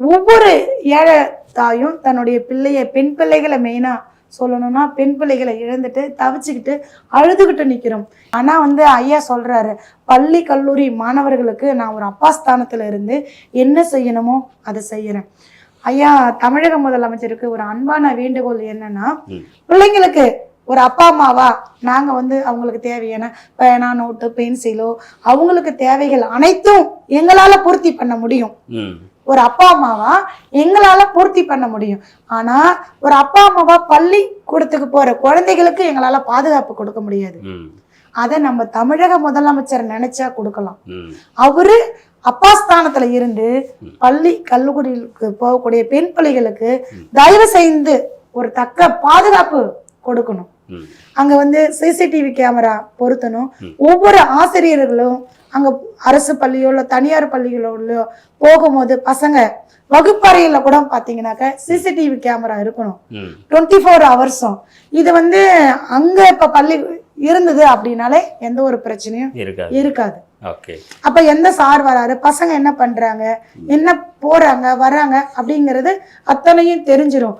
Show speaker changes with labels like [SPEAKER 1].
[SPEAKER 1] ஒவ்வொரு ஏழை தாயும் தன்னுடைய பிள்ளைய பெண் பிள்ளைகளை மெயினா சொல்லணும்னா பெண் பிள்ளைகளை இழந்துட்டு தவிச்சுக்கிட்டு அழுதுகிட்டு நிக்கிறோம். ஆனா வந்து ஐயா சொல்றாரு பள்ளி கல்லூரி மாணவர்களுக்கு நான் ஒரு அப்பா ஸ்தானத்துல இருந்து என்ன செய்யணுமோ அதை செய்யறேன். ஐயா தமிழக முதலமைச்சருக்கு ஒரு அன்பான வேண்டுகோள் என்னன்னா. பிள்ளைங்களுக்கு ஒரு அப்பா அம்மாவா நாங்க வந்து அவங்களுக்கு தேவையான பேனா நோட்டு பென்சிலோ அவங்களுக்கு தேவைகள் அனைத்தும் எங்களால பூர்த்தி பண்ண முடியும். ஒரு அப்பா அம்மாவா எங்களால பூர்த்தி பண்ண முடியும். ஆனா ஒரு அப்பா அம்மாவா பள்ளி கூடத்துக்கு போற குழந்தைகளுக்கு எங்களால பாதுகாப்பு கொடுக்க முடியாது. அதை நம்ம தமிழக முதலமைச்சர் நினைச்சா கொடுக்கலாம். அவரு அப்பா ஸ்தானத்துல இருந்து பள்ளி கல்லூரிகளுக்கு போகக்கூடிய பெண் பிள்ளைகளுக்கு தயவு செய்து ஒரு தக்க பாதுகாப்பு கொடுக்கணும். அங்க வந்து சிசிடிவி கேமரா பொருத்தணும். ஒவ்வொரு ஆசிரியர்களும் அங்க அரசு பள்ளியோ இல்ல தனியார் பள்ளிகளோ போகும்போது பசங்க வகுப்பறையில கூட பாத்தீங்கன்னாக்க சிசிடிவி கேமரா இருக்கணும். டுவெண்ட்டி ஃபோர் ஹவர்ஸும் இது வந்து அங்க இப்ப பள்ளி இருந்தது அப்படின்னாலே எந்த ஒரு பிரச்சனையும்
[SPEAKER 2] இருக்காது.
[SPEAKER 1] அப்ப எந்த சார் வராரு? பசங்க என்ன பண்றாங்க? என்ன போறாங்க? வர்றாங்க? அப்படிங்கிறது அத்தனையும் தெரிஞ்சிரும்.